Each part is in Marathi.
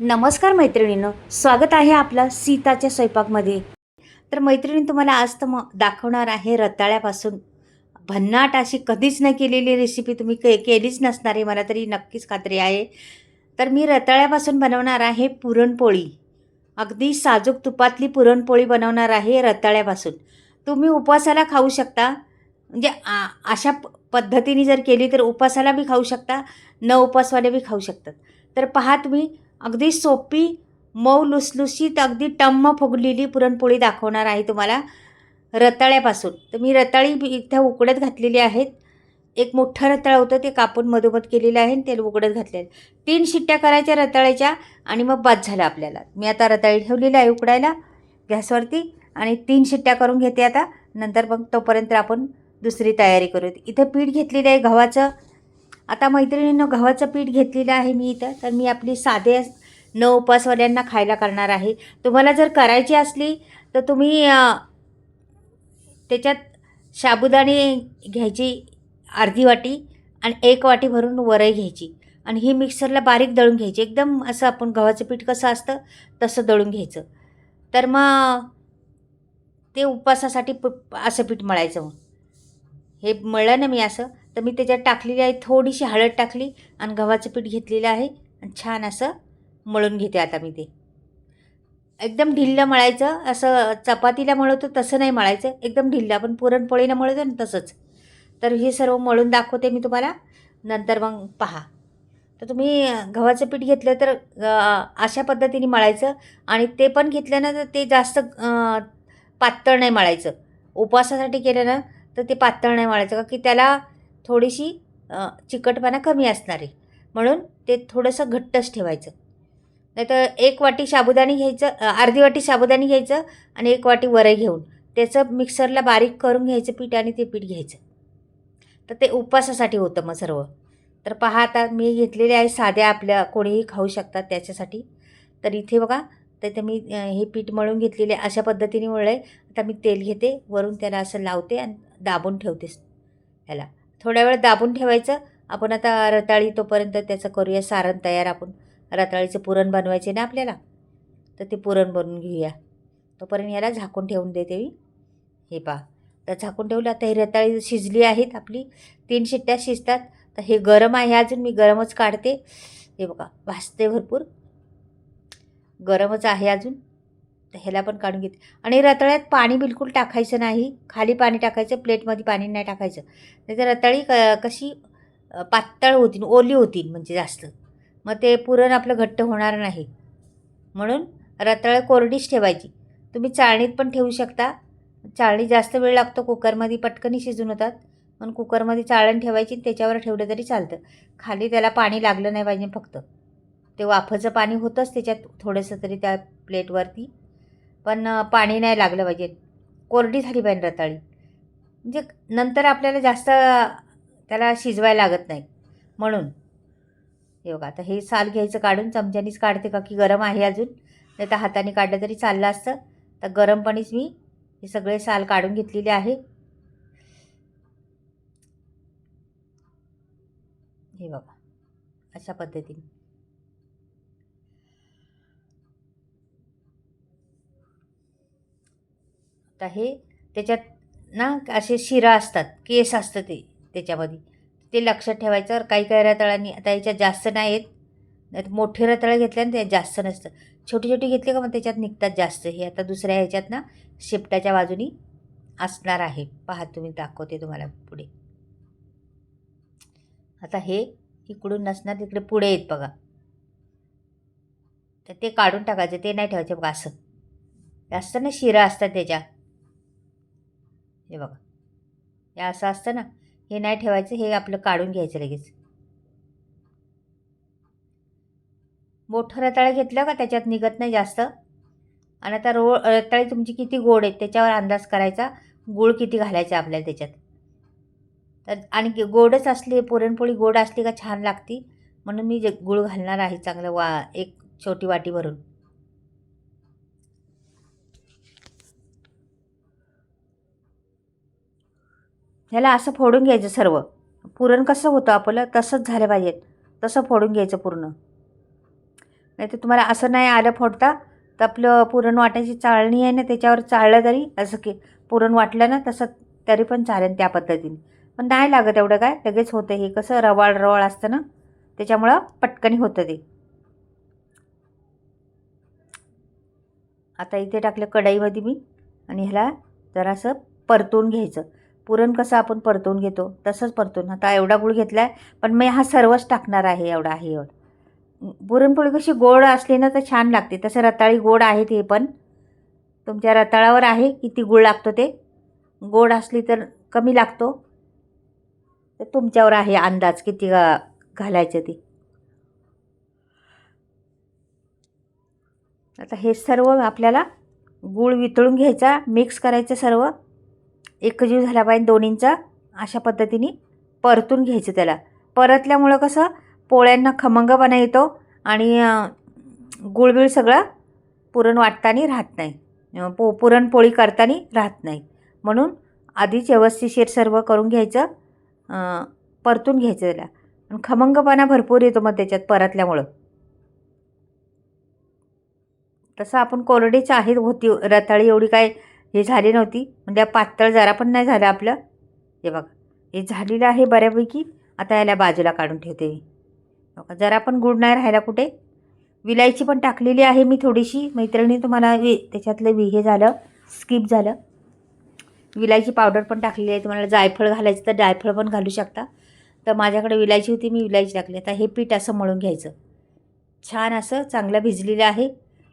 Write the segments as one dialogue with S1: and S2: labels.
S1: नमस्कार मैत्रिणींनो स्वागत आहे आपलं सीताच्या स्वयंपाकमध्ये. तर मैत्रिणी तुम्हाला आज तर मग दाखवणार आहे रताळ्यापासून. भन्नाट अशी कधीच नाही केलेली रेसिपी तुम्ही के केलीच नसणार आहे मला तरी नक्कीच खात्री आहे. तर मी रताळ्यापासून बनवणार आहे पुरणपोळी. अगदी साजूक तुपातली पुरणपोळी बनवणार आहे रताळ्यापासून. तुम्ही उपवासाला खाऊ शकता. म्हणजे आ अशा प पद्धतीने जर केली तर उपवासाला बी खाऊ शकता न उपवासवाले बी खाऊ शकतात. तर पहा तुम्ही अगदी सोपी मऊ लुसलुशीत अगदी टम्म फुगलेली पुरणपोळी दाखवणार आहे तुम्हाला रताळ्यापासून. तर मी रताळी बी इथं उकडत घातलेली आहेत. एक मोठं रताळ होतं ते कापून मधोमध केलेलं आहे आणि तेल उकडत घातलेलं तीन शिट्ट्या करायच्या रताळ्याच्या आणि मग बाद झालं आपल्याला. मी आता रताळी ठेवलेली आहे उकडायला गॅसवरती आणि तीन शिट्ट्या करून घेते आता. नंतर मग तोपर्यंत आपण दुसरी तयारी करू इथं पीठ घेतलेलं आहे गव्हाचं आता मैत्रिणीनं गव्हाचं पीठ घेतलेलं आहे मी इथं. तर मी आपली साधे न उपासवाल्यांना खायला करणार आहे. तुम्हाला जर करायची असली तर तुम्ही त्याच्यात साबुदाणे घ्यायची अर्धी वाटी आणि एक वाटी भरून वरई घ्यायची. आणि ही मिक्सरला बारीक दळून घ्यायची. एकदम असं आपण गव्हाचं पीठ कसं असतं तसं दळून घ्यायचं. तर मग ते उपवासासाठी प असं पीठ मळायचं. मग हे मळलं ना मी असं तर मी त्याच्यात टाकलेली आहे थोडीशी हळद टाकली आणि गव्हाचं पीठ घेतलेलं आहे आणि छान असं मळून घेते आता मी ते. एकदम ढिल्लं मळायचं असं चपातीला मळवतो तसं नाही मळायचं एकदम ढिल्लं आपण पुरणपोळीला मळतो ना तसंच. तर हे सर्व मळून दाखवते मी तुम्हाला नंतर मग पहा. तर तुम्ही गव्हाचं पीठ घेतलं तर अशा पद्धतीने मळायचं आणि ते पण घेतलं ना तर ते जास्त पातळ नाही मळायचं. उपवासासाठी केलं ना तर ते पातळ नाही मळायचं का की त्याला थोडीशी चिकटपणा कमी असणार आहे. म्हणून ते थोडंसं घट्टच ठेवायचं. नाही तर एक वाटी साबुदाणे घ्यायचं अर्धी वाटी साबुदाणे घ्यायचं आणि एक वाटी वरई घेऊन त्याचं मिक्सरला बारीक करून घ्यायचं पीठ आणि ते पीठ घ्यायचं. तर ते उपवासासाठी होतं मग सर्व. तर पहा आता मी घेतलेले आहे साध्या आपल्या कोणीही खाऊ शकतात त्याच्यासाठी. तर इथे बघा तर ते मी हे पीठ मळून घेतलेले अशा पद्धतीने मळलं आहे आता मी तेल घेते वरून त्याला असं लावते आणि दाबून ठेवते ह्याला. थोड्या वेळ दाबून ठेवायचं. आपण आता रताळी तोपर्यंत त्याचं करूया सारण तयार आपण. रताळीचं पुरण बनवायचे ना आपल्याला? तर ते पुरण बनवून घेऊया. तोपर्यंत याला झाकून ठेवून देते मी. हे पहा. तर झाकून ठेवलं. आता ही रताळी शिजली आहेत आपली. तीन शिट्ट्या शिजतात. तर हे गरम आहे अजून. मी गरमच काढते. हे बघा. भाजते भरपूर. गरमच आहे अजून. ह्याला पण काढून घेते. आणि रताळ्यात पाणी बिलकुल टाकायचं नाही. खाली पाणी टाकायचं प्लेटमध्ये पाणी नाही टाकायचं. नाही तर रताळी क कशी पातळ होतील ओली होतील म्हणजे जास्त. मग ते पुरण आपलं घट्ट होणार नाही. म्हणून रताळं कोरडीच ठेवायची. तुम्ही चाळणीत पण ठेवू शकता. चाळणी जास्त वेळ लागतो कुकरमध्ये पटकनी शिजून होतात पण कुकरमध्ये चाळण ठेवायची त्याच्यावर ठेवलं तरी चालतं. खाली त्याला पाणी लागलं नाही पाहिजे फक्त. ते वाफचं पाणी होतंच त्याच्यात थोडंसं तरी त्या प्लेटवरती. पण पाणी नाही लागलं पाहिजे. कोरडी झाली पाहिजे रताळी. म्हणजे नंतर आपल्याला जास्त त्याला शिजवायला लागत नाही. म्हणून हे बघा आता हे साल घ्यायचं काढून चमच्यानीच काढते का की गरम आहे अजून. नाही तर हाताने काढलं तरी चाललं असतं. तर गरमपणीच मी हे सगळे साल काढून घेतलेले आहे. हे बघा अशा पद्धतीने. आता हे त्याच्यात ना असे शिरा असतात केस असतं ते त्याच्यामध्ये. ते लक्षात ठेवायचं काही काही रताळांनी आता याच्यात जास्त नाही आहेत. नाहीतर मोठे रताळं घेतले ते जास्त नसतं. छोटी छोटी घेतली का मग त्याच्यात निघतात जास्त. हे आता दुसऱ्या ह्याच्यात ना शिपट्याच्या बाजूनी असणार आहे. पहा तुम्ही दाखवते तुम्हाला पुढे. आता हे इकडून नसणार तिकडे पुढे येत बघा. तर ते काढून टाकायचं ते नाही ठेवायचं बघा असं. जास्त ना शिरा असतात त्याच्या. हे बघा. हे असं असतं ना हे नाही ठेवायचं हे आपलं काढून घ्यायचं लगेच. मोठं रताळं घेतलं का त्याच्यात निघत नाही जास्त? आणि आता रो रताळी तुमची किती गोड आहेत त्याच्यावर अंदाज करायचा गूळ किती घालायचा आपल्याला त्याच्यात? तर आणि गोडच असली पुरणपोळी गोड असली का छान लागती म्हणून मी जे गूळ घालणार आहे चांगलं वा एक छोटी वाटी भरून ह्याला असं फोडून घ्यायचं सर्व. पुरण कसं होतं आपलं तसंच झालं पाहिजे. तसं फोडून घ्यायचं पूर्ण. नाही तर तुम्हाला असं नाही आलं फोडता तर आपलं पुरण वाटायची चाळणी आहे ना त्याच्यावर चाळलं तरी असं की पुरण वाटलं ना तसं तरी पण चालेल त्या पद्धतीने. पण नाही लागत एवढं काय लगेच होतं हे. कसं रवाळ रवाळ असतं ना त्याच्यामुळं पटकनी होतं ते. आता इथे टाकलं कढईमध्ये मी आणि ह्याला जरासं परतून घ्यायचं. पुरण कसं आपण परतून घेतो तसंच परतून. आता एवढा गुळ घेतला आहे पण मी हा सर्वच टाकणार आहे एवढा आहे एवढं. पुरणपोळी कशी गोड असली ना तर छान लागते तसं रताळी गोड आहे ते पण. तुमच्या रताळावर आहे किती गुळ लागतो ते. गोड असली तर कमी लागतो. तर तुमच्यावर आहे अंदाज किती घालायचं ते. आता हे सर्व आपल्याला गूळ वितळून घ्यायचा मिक्स करायचं सर्व. एकजीव झाला पाहिजे दोन्हींचा अशा पद्धतीने परतून घ्यायचं त्याला. परतल्यामुळं कसं पोळ्यांना खमंगपणा येतो आणि गुळबिळ सगळं पुरण वाटताना राहत नाही. पो पुरणपोळी करताना राहत नाही. म्हणून आधीच व्यवस्थिशीर सर्व करून घ्यायचं परतून घ्यायचं त्याला. आणि खमंगपणा भरपूर येतो मग त्याच्यात परतल्यामुळं. तसं आपण कोरडीच आहेत होती रताळी एवढी काय हे झाली नव्हती. म्हणजे पातळ जरा पण नाही झालं आपलं. हे बघा. हे झालेलं आहे बऱ्यापैकी. आता याला बाजूला काढून ठेवते मी. बघा जरा पण गुड नाही राहायला कुठे. विलायची पण टाकलेली आहे मी थोडीशी. मैत्रिणी तुम्हाला वि त्याच्यातलं वि हे झालं. स्किप झालं. विलायची पावडर पण टाकलेली आहे. तुम्हाला जायफळ घालायचं तर जायफळ पण घालू शकता. तर माझ्याकडे विलायची होती मी विलायची टाकली. आता हे पीठ असं मळून घ्यायचं. छान असं चांगलं भिजलेलं आहे.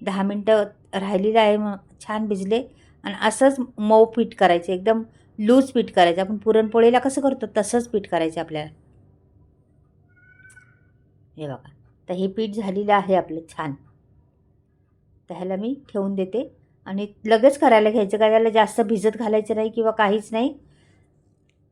S1: दहा मिनटं राहिलेलं आहे. मग छान भिजले. आणि असंच मऊ पीठ करायचं एकदम लूज पीठ करायचं. आपण पुरणपोळीला कसं करतो तसंच पीठ करायचं आपल्याला. हे बघा तर हे पीठ झालेलं आहे आपलं छान. तर ह्याला मी ठेवून देते. आणि लगेच करायला घ्यायचं का त्याला जास्त भिजत घालायचं नाही किंवा काहीच नाही.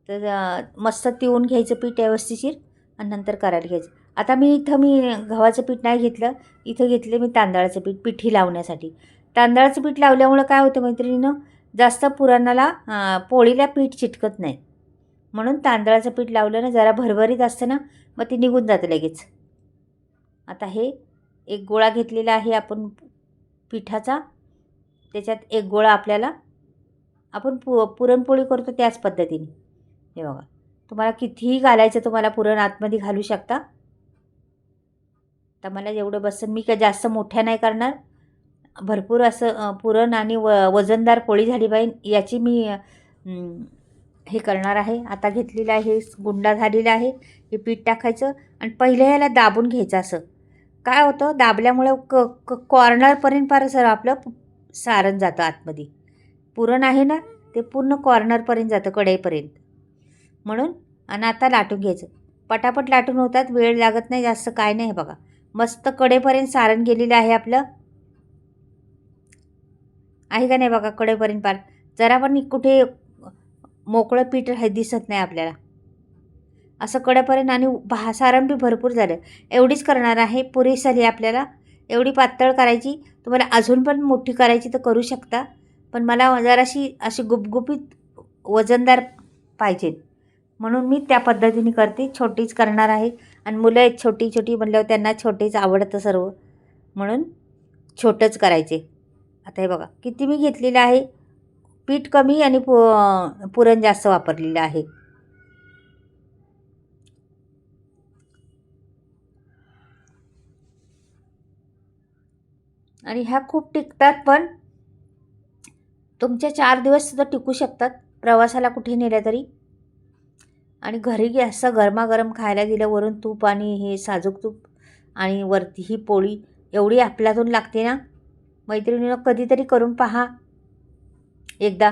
S1: तर मस्त तिवून घ्यायचं पीठ व्यवस्थिशीर आणि नंतर करायला घ्यायचं. आता मी इथं मी गव्हाचं पीठ नाही घेतलं. इथं घेतले मी तांदळाचं पीठ पिठी लावण्यासाठी. तांदळाचं पीठ लावल्यामुळं काय होतं मैत्रिणीनं? जास्त पुराणाला पोळीला पीठ चिटकत नाही. म्हणून तांदळाचं पीठ लावलं ना जरा भरभरीत असतं ना मग ते निघून जातं लगेच. आता हे एक गोळा घेतलेला आहे आपण पिठाचा. त्याच्यात एक गोळा आपल्याला आपण पु पुरणपोळी करतो त्याच पद्धतीने. हे बघा. तुम्हाला कितीही घालायचं तुम्हाला पुरण आतमध्ये घालू शकता. तर मला एवढं बसन मी काय जास्त मोठ्या नाही करणार. भरपूर असं पुरण आणि व वजनदार पोळी झाली पाहिजे याची मी हे करणार आहे. आता घेतलेलं आहे गुंडा झालेला आहे हे पीठ टाकायचं आणि पहिल्या ह्याला दाबून घ्यायचं असं. काय होतं दाबल्यामुळं क क कॉर्नरपर्यंत फार सर आपलं सारण जातं आतमध्ये. पुरण आहे ना ते पूर्ण कॉर्नरपर्यंत जातं कढईपर्यंत. म्हणून आणि आता लाटून घ्यायचं. पटापट लाटून होतात वेळ लागत नाही जास्त काय नाही बघा. मस्त कडेपर्यंत सारण गेलेलं आहे आपलं. आहे का नाही बघा कडेपर्यंत पार. जरा पण कुठे मोकळं पीठ हे दिसत नाही आपल्याला. असं कडेपर्यंत आणि भा सारण बी भरपूर झालं. एवढीच करणार आहे पुरेस झाली आपल्याला. एवढी पातळ करायची. तुम्हाला अजून पण मोठी करायची तर करू शकता. पण मला जराशी अशी गुपगुपीत वजनदार पाहिजे. म्हणून मी त्या पद्धतीने करते. छोटीच करणार आहे. आणि मुलं छोटी छोटी म्हणल्यावर त्यांना छोटेच आवडतं सर्व. म्हणून छोटंच करायचे. आता हे बघा किती मी घेतलेलं आहे? पीठ कमी आणि पु पुरण जास्त वापरलेलं आहे. आणि ह्या खूप टिकतात पण तुमच्या चार दिवस सुद्धा टिकू शकतात प्रवासाला कुठे नेल्या तरी. आणि घरी असं गरमागरम खायला दिलं वरून तूप आणि हे साजूक तूप आणि वरती ही पोळी एवढी आपल्यातून लागते ना. मैत्रिणीनं कधीतरी करून पहा. एकदा.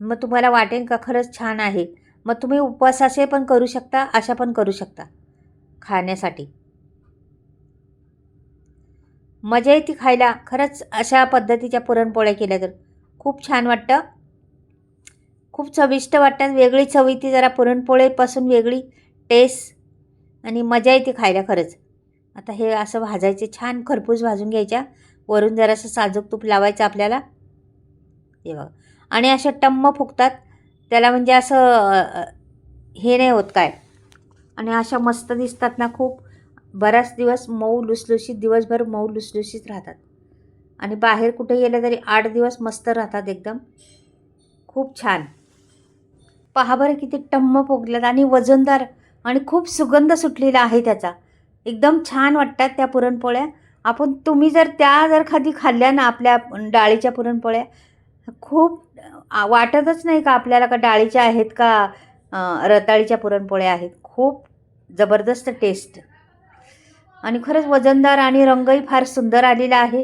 S1: मग तुम्हाला वाटेल का? खरंच छान आहे. मग तुम्ही उपवासाचे पण करू शकता अशा पण करू शकता. खाण्यासाठी. मजा येते खायला. खरंच अशा पद्धतीच्या पुरणपोळ्या केल्या तर. खूप छान वाटतं. खूप चविष्ट वाटतात. वेगळी चव येते जरा पुरणपोळीपासून वेगळी. टेस्ट. आणि मजा येते खायला खरंच. आता हे असं भाजायचे छान खरपूस भाजून घ्यायच्या. वरून जरासं साजूक तूप लावायचं आपल्याला. हे बघा. आणि अशा टम्म फुगतात. त्याला म्हणजे असं हे नाही होत काय. आणि अशा मस्त दिसतात ना खूप. बराच दिवस मऊ लुसलुशीत दिवसभर मऊ लुसलुशीत राहतात. आणि बाहेर कुठे गेलं तरी आठ दिवस मस्त राहतात एकदम. खूप छान. पहा बरं किती टम्म पोगल्यात आणि वजनदार आणि खूप सुगंध सुटलेला आहे त्याचा. एकदम छान वाटतात त्या पुरणपोळ्या. आपण तुम्ही जर त्या जर खादी खाल्ल्या ना आपल्या डाळीच्या पुरणपोळ्या खूप वाटतच नाही का आपल्याला का डाळीच्या आहेत का रताळीच्या पुरणपोळ्या आहेत? खूप जबरदस्त टेस्ट आणि खरंच वजनदार आणि रंगही फार सुंदर आलेला आहे.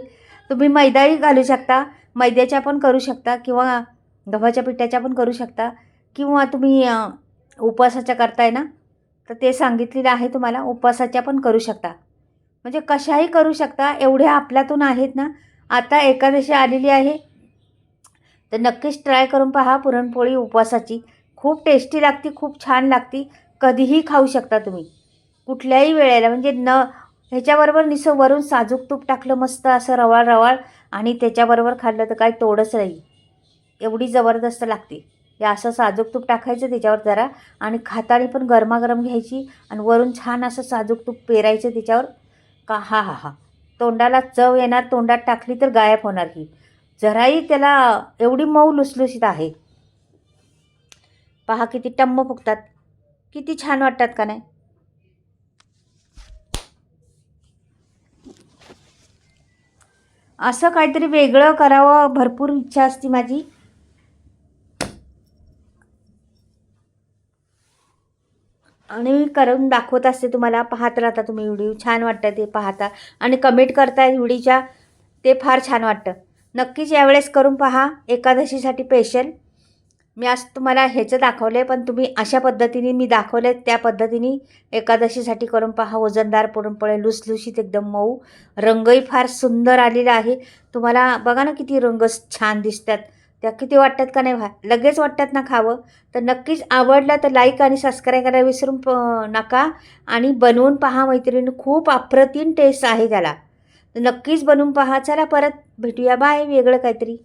S1: तुम्ही मैदाही घालू शकता मैद्याच्या पण करू शकता किंवा गव्हाच्या पिठाच्या पण करू शकता किंवा तुम्ही उपवासाच्या करताय ना तर ते सांगितलेलं आहे तुम्हाला उपवासाच्या पण करू शकता. म्हणजे कशाही करू शकता एवढ्या आपल्यातून आहेत ना. आता एकादशी आलेली आहे. तर नक्कीच ट्राय करून पहा पुरणपोळी उपवासाची. खूप टेस्टी लागती खूप छान लागती. कधीही खाऊ शकता तुम्ही. कुठल्याही वेळेला म्हणजे न ह्याच्याबरोबर निसं वरून साजूक तूप टाकलं मस्त असं रवाळ रवाळ आणि त्याच्याबरोबर खाल्लं तर काही तोडच राहील एवढी जबरदस्त लागते. हे असं साजूक तूप टाकायचं त्याच्यावर जरा आणि खातानी पण गरमागरम घ्यायची आणि वरून छान असं साजूक तूप पेरायचं त्याच्यावर. का? हा हा हा. तोंडाला चव येणार तोंडात टाकली तर गायब होणार ही. जराही त्याला एवढी मऊ लुसलुसीत आहे. पहा किती टम्म फुगतात. किती छान वाटतात का नाही? असं काहीतरी वेगळं करावं भरपूर इच्छा असते माझी. आणि मी करून दाखवत असते तुम्हाला. पाहत राहता तुम्ही व्हिडिओ. छान वाटतं ते पाहता. आणि कमेंट करताय व्हिडिओच्या ते फार छान वाटतं. नक्कीच यावेळेस करून पहा. एकादशीसाठी स्पेशल मी आज तुम्हाला ह्याचं दाखवलं आहे पण तुम्ही अशा पद्धतीने मी दाखवले त्या पद्धतीने एकादशीसाठी करून पहा. वजनदार पुरणपोळे लुसलुशीत एकदम मऊ. रंगही फार सुंदर आलेला आहे. तुम्हाला बघा ना किती रंग छान दिसतात. त्या किती वाटतात का नाही व्हा लगेच वाटतात ना खावं. तर नक्कीच आवडलं तर लाईक आणि सबस्क्राईब करायला विसरून प नका. आणि बनवून पहा मैत्रिणी खूप अप्रतिम टेस्ट आहे त्याला. तर नक्कीच बनवून पहा. चला परत भेटूया. बाय वेगळं काहीतरी.